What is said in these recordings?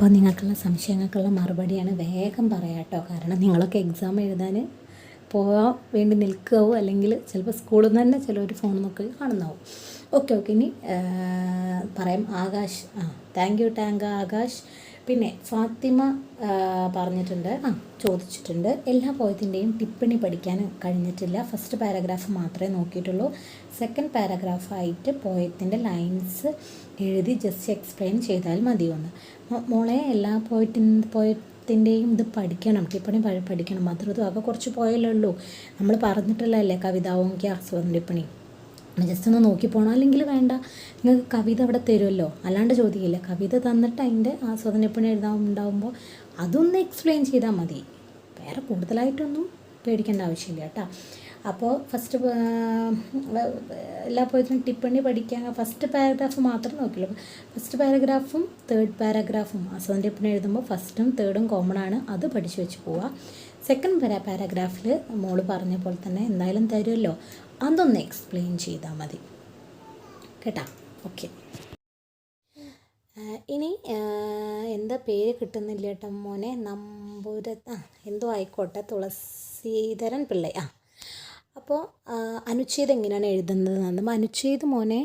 അപ്പോൾ നിങ്ങൾക്കുള്ള സംശയങ്ങൾക്കുള്ള മറുപടിയാണ് വേഗം പറയാം കേട്ടോ. കാരണം നിങ്ങളൊക്കെ എക്സാം എഴുതാൻ പോകാൻ വേണ്ടി നിൽക്കാവോ അല്ലെങ്കിൽ ചിലപ്പോൾ സ്കൂളിൽ നിന്ന് തന്നെ ഒരു ഫോൺ നോക്കി കാണുന്നാവും ഓക്കെ ഓക്കെ ഇനി പറയാം ആകാശ്. ആ താങ്ക് യു ടാങ്ക് ആകാശ്. പിന്നെ ഫാത്തിമ പറഞ്ഞിട്ടുണ്ട്. ആ ചോദിച്ചിട്ടുണ്ട്. എല്ലാ പോയത്തിന്റെയും ടിപ്പണി പഠിക്കാൻ കഴിഞ്ഞിട്ടില്ല. ഫസ്റ്റ് പാരഗ്രാഫ് മാത്രമേ നോക്കിയിട്ടുള്ളൂ. സെക്കൻഡ് പാരഗ്രാഫായിട്ട് പോയത്തിന്റെ ലൈൻസ് എഴുതി ജസ്റ്റ് എക്സ്പ്ലെയിൻ ചെയ്താൽ മതിയൊന്ന്. മോളെ എല്ലാ പോയിട്ട് പോയത്തിന്റെയും ഇത് പഠിക്കണം. ടിപ്പണി പഠിക്കണം. മാത്രം ഒക്കെ കുറച്ച് പോയല്ലേ ഉള്ളൂ. നമ്മൾ പറഞ്ഞിട്ടില്ലല്ലേ കവിതാവും ആസ്വാദന ടിപ്പണി. ജസ്റ്റ് ഒന്ന് നോക്കി പോകണം അല്ലെങ്കിൽ വേണ്ട. നിങ്ങൾക്ക് കവിത അവിടെ തരുമല്ലോ. അല്ലാണ്ട് ചോദിക്കില്ല. കവിത തന്നിട്ട് അതിന്റെ ആസ്വാദനപ്പണി എഴുതാൻ ഉണ്ടാകുമ്പോൾ അതൊന്ന് എക്സ്പ്ലെയിൻ ചെയ്താൽ മതി. വേറെ കൂടുതലായിട്ടൊന്നും പേടിക്കേണ്ട ആവശ്യമില്ല കേട്ടോ. അപ്പോൾ ഫസ്റ്റ് എല്ലാ പോയതിനും ടിപ്പണി പഠിക്കാൻ ഫസ്റ്റ് പാരഗ്രാഫ് മാത്രം നോക്കിയുള്ളൂ ഫസ്റ്റ് പാരഗ്രാഫും തേർഡ് പാരഗ്രാഫും ആസ്വാദന ടിപ്പണി എഴുതുമ്പോൾ ഫസ്റ്റും തേർഡും കോമൺ ആണ്. അത് പഠിച്ചു വെച്ച് പോവുക സെക്കൻഡ് പാരാ പാരഗ്രാഫിൽ മോൾ പറഞ്ഞ പോലെ തന്നെ എന്തായാലും തരുമല്ലോ അതൊന്ന് എക്സ്പ്ലെയിൻ ചെയ്താൽ മതി. കേട്ടാ? ഓക്കെ ഇനി എന്താ പേര് കിട്ടുന്നില്ല കേട്ടോ മോനെ. നമ്പൂര എന്തോ ആയിക്കോട്ടെ. തുളസീധരൻ പിള്ളയാ ആ അപ്പോൾ അനുച്ഛേദം എങ്ങനെയാണ് എഴുതുന്നത് അനുച്ഛേദ് മോനെ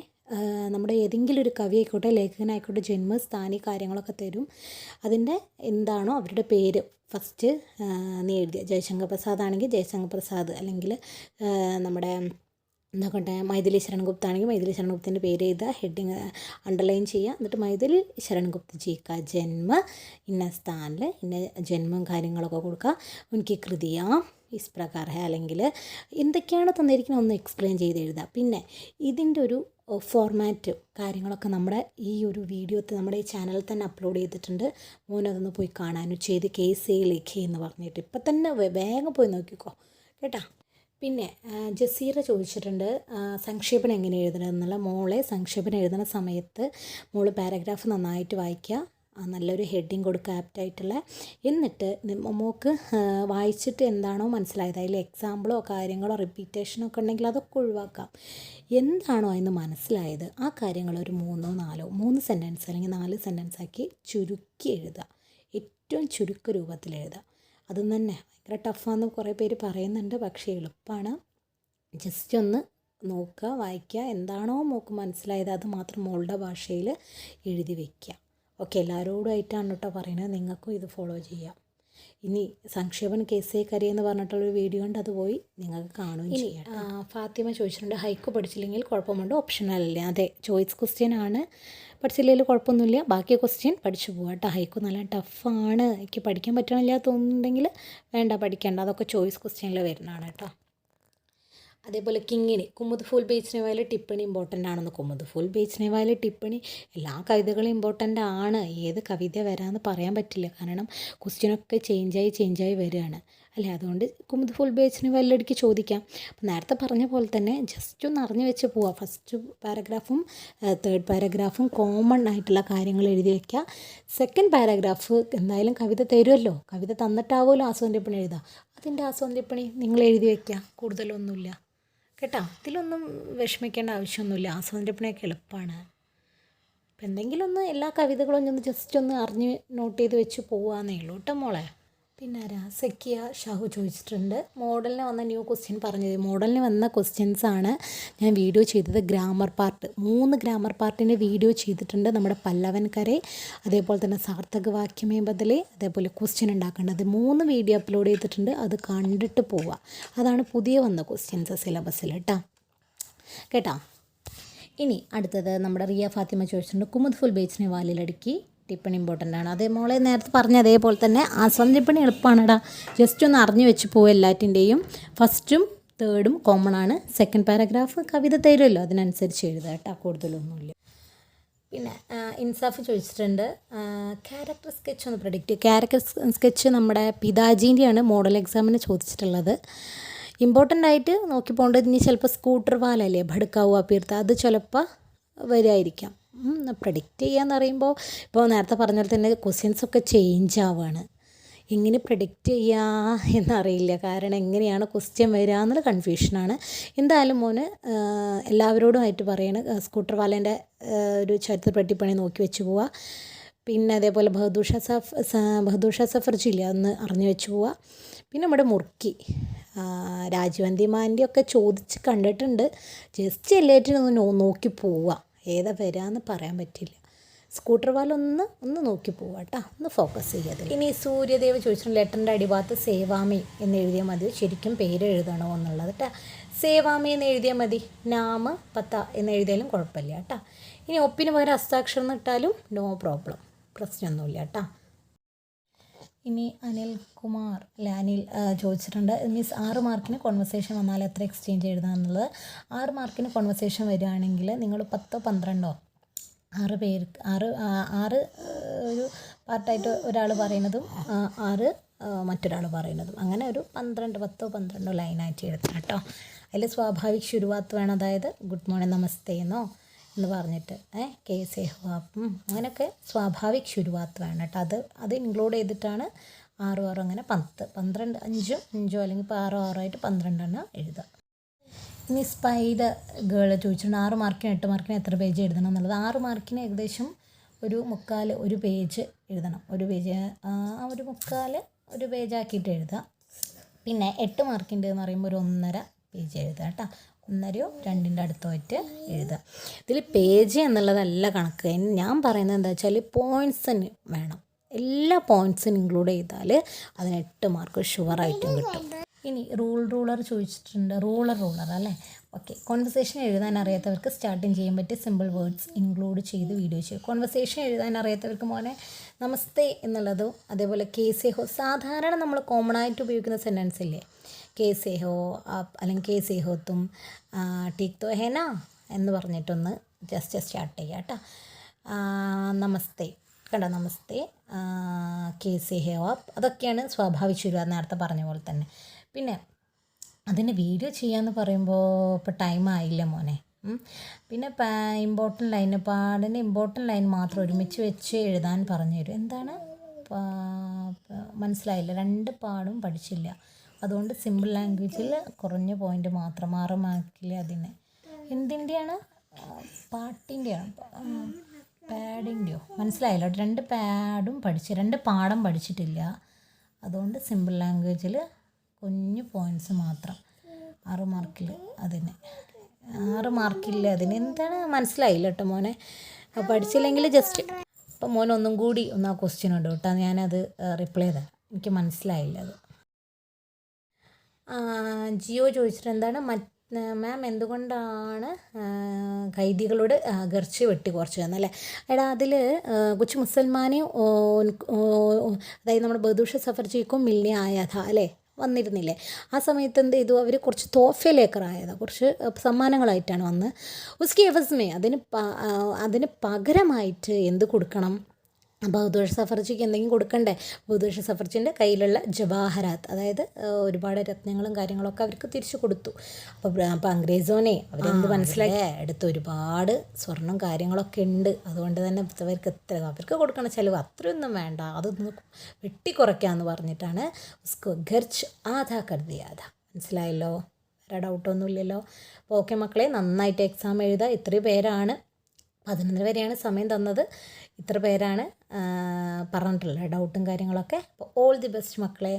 നമ്മുടെ ഏതെങ്കിലും ഒരു കവി ആയിക്കോട്ടെ ലേഖകനായിക്കോട്ടെ ജന്മ സ്ഥാനി കാര്യങ്ങളൊക്കെ തരും. അതിന്റെ എന്താണോ അവരുടെ പേര്. ഫസ്റ്റ് നീ എഴുതിയ ജയശങ്കർ പ്രസാദ് ആണെങ്കിൽ ജയശങ്കർ പ്രസാദ്. അല്ലെങ്കിൽ നമ്മുടെ എന്താക്കട്ടെ മൈഥിലി ശരൺഗുപ്ത ആണെങ്കിൽ മൈഥിലി ശരൺഗുപ്തിന്റെ പേര് എഴുതുക. ഹെഡിങ് അണ്ടർലൈൻ ചെയ്യുക. എന്നിട്ട് മൈഥിലി ശരൺഗുപ്ത ജീക്ക ജന്മ ഇന്ന സ്ഥാനിൽ ഇന്ന ജന്മം കാര്യങ്ങളൊക്കെ കൊടുക്കുക. എനിക്ക് കൃതിയാ. ഇസ് പ്രകാരം ഹേ അല്ലെങ്കിൽ എന്തൊക്കെയാണ് തന്നിരിക്കുന്നത് ഒന്ന് എക്സ്പ്ലെയിൻ ചെയ്ത് എഴുതുക പിന്നെ ഇതിന്റെ ഒരു ഫോർമാറ്റ് കാര്യങ്ങളൊക്കെ നമ്മുടെ ഈ ഒരു വീഡിയോ നമ്മുടെ ഈ ചാനലിൽ തന്നെ അപ്ലോഡ് ചെയ്തിട്ടുണ്ട്. മോനതൊന്ന് പോയി കാണാനും ചെയ്ത് കെ കേസ് ലേഖ എന്ന് പറഞ്ഞിട്ട്. ഇപ്പം തന്നെ വേഗം പോയി നോക്കിക്കോ കേട്ടാ? പിന്നെ ജസീറ ചോദിച്ചിട്ടുണ്ട് സംക്ഷേപണം എങ്ങനെ എഴുതണം എന്നുള്ള. മോളെ സംക്ഷേപണം എഴുതുന്ന സമയത്ത് മോൾ പാരഗ്രാഫ് നന്നായിട്ട് വായിക്കുക. നല്ലൊരു ഹെഡിങ് കൊടുക്കുക ആപ്റ്റായിട്ടുള്ള എന്നിട്ട് മോക്ക് വായിച്ചിട്ട് എന്താണോ മനസ്സിലായത്. അതിൽ എക്സാമ്പിളോ കാര്യങ്ങളോ റിപ്പീറ്റേഷനോ ഒക്കെ ഉണ്ടെങ്കിൽ അതൊക്കെ ഒഴിവാക്കാം. എന്താണോ അതിന് മനസ്സിലായത്? ആ കാര്യങ്ങൾ ഒരു മൂന്നോ നാലോ മൂന്ന് സെന്റൻസ് അല്ലെങ്കിൽ നാല് സെന്റൻസ് ആക്കി ചുരുക്കി എഴുതുക. ഏറ്റവും ചുരുക്ക രൂപത്തിൽ എഴുതുക. അതും തന്നെ. ഭയങ്കര ടഫാന്ന് കുറേ പേര് പറയുന്നുണ്ട്. പക്ഷേ എളുപ്പമാണ് ജസ്റ്റ് ഒന്ന് നോക്കുക വായിക്കുക. എന്താണോ മോക്ക് മനസ്സിലായത് അത് മാത്രം മോളുടെ ഭാഷയിൽ എഴുതി വയ്ക്കുക ഓക്കെ എല്ലാവരോടുമായിട്ടാണ് കേട്ടോ പറയുന്നത് നിങ്ങൾക്കും ഇത് ഫോളോ ചെയ്യാം. ഇനി സംക്ഷേപൻ കേസേ കരി എന്ന് പറഞ്ഞിട്ടുള്ളൊരു വീഡിയോ ഉണ്ട് അത് പോയി നിങ്ങൾക്ക് കാണുകയും ചെയ്യാം ഫാത്തിമ ചോദിച്ചിട്ടുണ്ട് ഹൈക്ക് പഠിച്ചില്ലെങ്കിൽ കുഴപ്പമുണ്ട്? ഓപ്ഷണൽ അല്ലേ. അതെ ചോയ്സ് ക്വസ്റ്റ്യൻ ആണ്. പഠിച്ചില്ലെങ്കിൽ കുഴപ്പമൊന്നുമില്ല. ബാക്കി ക്വസ്റ്റ്യൻ പഠിച്ചു പോകാം കേട്ടോ. ഹൈക്ക് നല്ല ടഫാണ് എനിക്ക് പഠിക്കാൻ പറ്റണില്ല തോന്നുന്നുണ്ടെങ്കിൽ വേണ്ട പഠിക്കേണ്ട. അതൊക്കെ ചോയ്സ് ക്വസ്റ്റ്യനിൽ വരുന്നതാണ് കേട്ടോ. അതേപോലെ കിങ്ങിണി കുമുദ് ഫുൾ ബേച്ചിനെ വായിൽ ടിപ്പണി ഇമ്പോർട്ടന്റ് ആണെന്ന് കുമുദ് ഫുൾ ബേച്ചിനെ വായിൽ ടിപ്പണി എല്ലാ കവിതകളും ഇമ്പോർട്ടന്റ് ആണ്. ഏത് കവിത വരാമെന്ന് പറയാൻ പറ്റില്ല. കാരണം ക്വസ്റ്റ്യനൊക്കെ ചേഞ്ചായി ചേഞ്ചായി വരികയാണ് അല്ലേ? അതുകൊണ്ട് കുമുദ് ഫുൾ ബേച്ചിന് വല്ലടിക്ക് ചോദിക്കാം. അപ്പം നേരത്തെ പറഞ്ഞ പോലെ തന്നെ ജസ്റ്റ് ഒന്ന് അറിഞ്ഞു വെച്ച് പോവാം. ഫസ്റ്റ് പാരഗ്രാഫും തേർഡ് പാരഗ്രാഫും കോമൺ ആയിട്ടുള്ള കാര്യങ്ങൾ എഴുതി വയ്ക്കുക സെക്കൻഡ് പാരഗ്രാഫ് എന്തായാലും കവിത തരുമല്ലോ കവിത തന്നിട്ടാവുമല്ലോ ആസ്വാദ്യപ്പണി എഴുതുക അതിന്റെ ആസ്വാദ്യപ്പണി നിങ്ങൾ എഴുതി വയ്ക്കുക കൂടുതലൊന്നുമില്ല. കേട്ടോ ഇതിലൊന്നും വിഷമിക്കേണ്ട ആവശ്യമൊന്നുമില്ല. ആസ്വാദനപ്പണിയൊക്കെ എളുപ്പമാണ് അപ്പം എന്തെങ്കിലും ഒന്ന് എല്ലാ കവിതകളും ഒന്ന് ജസ്റ്റ് ഒന്ന് അറിഞ്ഞ് നോട്ട് ചെയ്ത് വെച്ച് പോവാന്നേ ഉള്ളൂ കേട്ടോ മോളെ. പിന്നെ ആരാ ഷാഹു ചോദിച്ചിട്ടുണ്ട്. മോഡലിന് വന്ന ന്യൂ ക്വസ്റ്റ്യൻ പറഞ്ഞത്. മോഡലിന് വന്ന ക്വസ്റ്റ്യൻസ് ആണ് ഞാൻ വീഡിയോ ചെയ്തത് ഗ്രാമർ പാർട്ട് മൂന്ന് ഗ്രാമർ പാർട്ടിന്റെ വീഡിയോ ചെയ്തിട്ടുണ്ട് നമ്മുടെ പല്ലവൻകരെ. അതേപോലെ തന്നെ സാർത്ഥക വാക്യമേ ബദലേ അതേപോലെ ക്വസ്റ്റ്യൻ ഉണ്ടാക്കേണ്ടത്. മൂന്ന് വീഡിയോ അപ്ലോഡ് ചെയ്തിട്ടുണ്ട്. അത് കണ്ടിട്ട് പോവുക അതാണ് പുതിയ വന്ന ക്വസ്റ്റ്യൻസ് സിലബസിൽ കേട്ടോ കേട്ടോ? ഇനി അടുത്തത് നമ്മുടെ റിയ ഫാത്തിമ ചോദിച്ചിട്ടുണ്ട്. കുമുദ് ഫുൽ ബേച്ചിനെ വാലിലടുക്കി. ടിപ്പണി ഇമ്പോർട്ടന്റ് ആണ്. അതേ മോളെ നേരത്തെ പറഞ്ഞ അതേപോലെ തന്നെ ആസ്വാദന ടിപ്പണി ജസ്റ്റ് ഒന്ന് അറിഞ്ഞു വെച്ച് പോകും എല്ലാറ്റിന്റെയും ഫസ്റ്റും തേർഡും കോമൺ ആണ്. സെക്കൻഡ് പാരഗ്രാഫ് കവിത തരുമല്ലോ അതിനനുസരിച്ച് എഴുതുക കേട്ടോ കൂടുതലൊന്നുമില്ല. പിന്നെ ഇൻസാഫ് ചോദിച്ചിട്ടുണ്ട് ക്യാരക്ടർ സ്കെച്ച് ഒന്ന് പ്രൊഡിക്റ്റ് ക്യാരക്ടർ സ്കെച്ച് നമ്മുടെ പിതാജീന്റെയാണ് മോഡൽ എക്സാമിന് ചോദിച്ചിട്ടുള്ളത്. ഇമ്പോർട്ടന്റ് ആയിട്ട് നോക്കി പോകേണ്ടത് ഇനി ചിലപ്പോൾ സ്കൂട്ടർ വാലല്ലേ ഭടുക്കാവുക പീർത്ത അത് ചിലപ്പോൾ വരുമായിരിക്കാം പ്രഡിക്റ്റ് ചെയ്യാന്ന് പറയുമ്പോൾ ഇപ്പോൾ നേരത്തെ പറഞ്ഞ പോലെ തന്നെ ക്വസ്റ്റ്യൻസ് ഒക്കെ ചേഞ്ച് ആവുകയാണ് എങ്ങനെ പ്രഡിക്റ്റ് ചെയ്യുക എന്നറിയില്ല. കാരണം എങ്ങനെയാണ് ക്വസ്റ്റ്യൻ വരിക എന്നുള്ള കൺഫ്യൂഷനാണ് എന്തായാലും മോന് എല്ലാവരോടുമായിട്ട് പറയണ. സ്കൂട്ടർ വാലേന്റെ ഒരു ചരിത്ര പെട്ടിപ്പണി നോക്കി വെച്ച് പോവുക പിന്നെ അതേപോലെ ബഹദൂർ ഷാ സഫ് ബഹദൂഷ സഫർജി ഇല്ലേ അതൊന്ന് അറിഞ്ഞു വെച്ച് പോവുക പിന്നെ നമ്മുടെ മുറുക്കി ആ, രാജീവന്തി മാന്റെ ഒക്കെ ചോദിച്ച് കണ്ടിട്ടുണ്ട്. ജസ്റ്റ് എല്ലാറ്റിനും ഒന്ന് നോക്കി പോവുക ഏതാ വരാമെന്ന് പറയാൻ പറ്റില്ല. സ്കൂട്ടർ വാൽ ഒന്ന് ഒന്ന് നോക്കി പോവുക കേട്ടോ ഒന്ന് ഫോക്കസ് ചെയ്യാതെ ഇനി സൂര്യദേവ് ചോദിച്ചിട്ടുണ്ട് ലെറ്ററിന്റെ അടിഭാഗത്ത് സേവാമി എന്ന് എഴുതിയാൽ മതി. ശരിക്കും പേര് എഴുതണോ എന്നുള്ളത് കേട്ടോ സേവാമി എന്ന് എഴുതിയാൽ മതി. നാമ പത്ത എന്ന് എഴുതിയാലും കുഴപ്പമില്ല കേട്ടോ ഇനി ഒപ്പിന് പകരം ഹസ്താക്ഷരം എന്ന് ഇട്ടാലും നോ പ്രോബ്ലം പ്രശ്നമൊന്നുമില്ല കേട്ടോ ഇനി അനിൽ കുമാർ അല്ലെ അനിൽ ചോദിച്ചിട്ടുണ്ട്. മീൻസ് ആറ് മാർക്കിന് കോൺവെർസേഷൻ വന്നാൽ എത്ര എക്സ്ചേഞ്ച് എഴുതാമെന്നുള്ളത് ആറ് മാർക്കിന് കോൺവെർസേഷൻ വരികയാണെങ്കിൽ നിങ്ങൾ പത്തോ പന്ത്രണ്ടോ? ആറ് പേർക്ക് ആറ് ആറ് ഒരു പാർട്ടായിട്ട് ഒരാൾ പറയുന്നതും ആറ് മറ്റൊരാൾ പറയുന്നതും. അങ്ങനെ ഒരു പന്ത്രണ്ട് പത്തോ പന്ത്രണ്ടോ ലൈനായിട്ട് എഴുതണം കേട്ടോ. അതിൽ സ്വാഭാവിക ശുരുവാത്ത് വേണം. അതായത് ഗുഡ് മോർണിംഗ് നമസ്തേ എന്നോ? എന്ന് പറഞ്ഞിട്ട് ഏ കെ ഹുവാപ്പും അങ്ങനെയൊക്കെ സ്വാഭാവിക് ശുരുവാത്ത് വേണം കേട്ടോ. അത് അത് ഇൻക്ലൂഡ് ചെയ്തിട്ടാണ് ആറും ആറും അങ്ങനെ പത്ത്. പന്ത്രണ്ട് അഞ്ചും അഞ്ചോ അല്ലെങ്കിൽ ഇപ്പോൾ ആറോ ആറോ ആയിട്ട് പന്ത്രണ്ടെണ്ണം എഴുതുക. ഇനി സ്പൈഡർ ഗേൾ ചോദിച്ചിട്ടുണ്ട് ആറ് മാർക്കിന് എട്ട് മാർക്കിന് എത്ര പേജ് എഴുതണം എന്നുള്ളത്. ആറ് മാർക്കിന് ഏകദേശം ഒരു മുക്കാൽ ഒരു പേജ് എഴുതണം. ഒരു പേജ് ആ ഒരു മുക്കാൽ ഒരു പേജാക്കിയിട്ട് എഴുതുക. പിന്നെ എട്ട് മാർക്കിന്റെ എന്ന് പറയുമ്പോൾ ഒരു ഒന്നര പേജ് എഴുതുക കേട്ടോ. ഒന്നരയോ രണ്ടിന്റെ അടുത്തുമായിട്ട് എഴുതുക. ഇതിൽ പേജ് എന്നുള്ളതല്ല കണക്ക്. ഞാൻ പറയുന്നത് എന്താ വെച്ചാൽ പോയിന്റ്സിന് വേണം. എല്ലാ പോയിന്റ്സിനും ഇൻക്ലൂഡ് ചെയ്താൽ അതിന് എട്ട് മാർക്ക് ഷുവറായിട്ടും കിട്ടും. ഇനി റൂൾ റൂളർ ചോദിച്ചിട്ടുണ്ട്. റൂളർ റൂളർ അല്ലേ? ഓക്കെ കോൺവെർസേഷൻ എഴുതാൻ അറിയാത്തവർക്ക് സ്റ്റാർട്ടിങ് ചെയ്യാൻ പറ്റിയ സിമ്പിൾ വേർഡ്സ് ഇൻക്ലൂഡ് ചെയ്ത് വീഡിയോ ചെയ്യും കോൺവെർസേഷൻ എഴുതാൻ അറിയാത്തവർക്ക് മോനെ നമസ്തേ എന്നുള്ളതും അതേപോലെ കെ സി ഹോ സാധാരണ നമ്മൾ കോമൺ ആയിട്ട് ഉപയോഗിക്കുന്ന സെന്റൻസ് ഇല്ലേ? കെ സെ ഹോ അല്ലെങ്കിൽ കേസേ ഹോ തും ടീക് തോ ഹേന എന്ന് പറഞ്ഞിട്ടൊന്ന് ജസ്റ്റ് സ്റ്റാർട്ട് ചെയ്യുക കേട്ടോ നമസ്തേ. കണ്ടോ നമസ്തേ. കേസേ ഹേ ആപ്പ്. അതൊക്കെയാണ് സ്വാഭാവിക ശുരുവാ നേരത്തെ പറഞ്ഞ പോലെ തന്നെ. പിന്നെ അതിന് വീഡിയോ ചെയ്യാമെന്ന് പറയുമ്പോൾ ഇപ്പോൾ ടൈം ആയില്ല മോനെ. പിന്നെ ഇമ്പോർട്ടന്റ് ലൈൻ പാടിന്റെ ഇമ്പോർട്ടന്റ് ലൈൻ മാത്രം ഒരുമിച്ച് വെച്ച് എഴുതാൻ പറഞ്ഞു തരും. എന്താണ്? മനസ്സിലായില്ല. രണ്ട് പാടും പഠിച്ചില്ല. അതുകൊണ്ട് സിമ്പിൾ ലാംഗ്വേജിൽ കുറഞ്ഞ പോയിന്റ് മാത്രം ആറ് മാർക്കിൽ അതിന്. എന്തിന്റെയാണ് പാട്ടിന്റെയാണ് പാഡിന്റെയോ മനസ്സിലായല്ലോ. രണ്ട് പാഡും പഠിച്ച് രണ്ട് പാഠം പഠിച്ചിട്ടില്ല. അതുകൊണ്ട് സിമ്പിൾ ലാംഗ്വേജിൽ കുഞ്ഞു പോയിന്റ്സ് മാത്രം ആറ് മാർക്കിൽ അതിന്. ആറ് മാർക്കില്ല അതിന്. എന്താണ്? മനസ്സിലായില്ല കേട്ടോ മോനെ. പഠിച്ചില്ലെങ്കിൽ ജസ്റ്റ് അപ്പോൾ മോൻ ഒന്നും കൂടി ഒന്ന് ആ ക്വസ്റ്റ്യൻ ഉണ്ട്? കേട്ടോ ഞാനത് റിപ്ലൈ തരാം എനിക്ക് മനസ്സിലായില്ല അത്. ജിയോ ചോദിച്ചിട്ട് എന്താണ് മാം എന്തുകൊണ്ടാണ് ഖൈദികളോട് ആ, വെട്ടി കുറച്ച് തന്നല്ലേ എടാ അതിൽ കൊച്ചു മുസൽമാനെ അതായത് നമ്മുടെ ബദൂഷ സഫർ സഫർജിക്കും മില്ലി ആയതാ അല്ലേ? വന്നിരുന്നില്ലേ? ആ സമയത്ത് എന്ത് ചെയ്തു? അവർ കുറച്ച് തോഫയിലേക്കറായത് കുറച്ച് സമ്മാനങ്ങളായിട്ടാണ് വന്ന്. ഉസ്കി എവസ്മേ അതിന് അതിന് പകരമായിട്ട് എന്ത് കൊടുക്കണം? ബഹദൂർ സഫർജിക്ക് എന്തെങ്കിലും കൊടുക്കണ്ടേ? ബഹദൂർ സഫർജിന്റെ കയ്യിലുള്ള ജവാഹരാത്ത് അതായത് ഒരുപാട് രത്നങ്ങളും കാര്യങ്ങളൊക്കെ അവർക്ക് തിരിച്ചു കൊടുത്തു. അപ്പോൾ അപ്പോൾ അംഗ്രേസോനെ അവരെന്ത് മനസ്സിലാക്കി അടുത്ത് ഒരുപാട് സ്വർണം കാര്യങ്ങളൊക്കെ ഉണ്ട്. അതുകൊണ്ട് തന്നെ അവർക്ക് എത്ര അവർക്ക് കൊടുക്കണ ചിലവ് അത്രയൊന്നും വേണ്ട. അതൊന്ന് വെട്ടിക്കുറയ്ക്കാമെന്ന് പറഞ്ഞിട്ടാണ് ഉസ്കോ ഖർച്ച് ആധാ കരുതിയാധ മനസ്സിലായല്ലോ? വേറെ ഡൗട്ടൊന്നുമില്ലല്ലോ അപ്പോൾ ഓക്കെ മക്കളെ നന്നായിട്ട് എക്സാം എഴുതുക. ഇത്രയും പേരാണ്. പതിനൊന്നര വരെയാണ് സമയം തന്നത്. ഇത്ര പേരാണ് പറഞ്ഞിട്ടുള്ളത്. ഡൗട്ടും കാര്യങ്ങളൊക്കെ. അപ്പോൾ ഓൾ ദി ബെസ്റ്റ് മക്കളെ.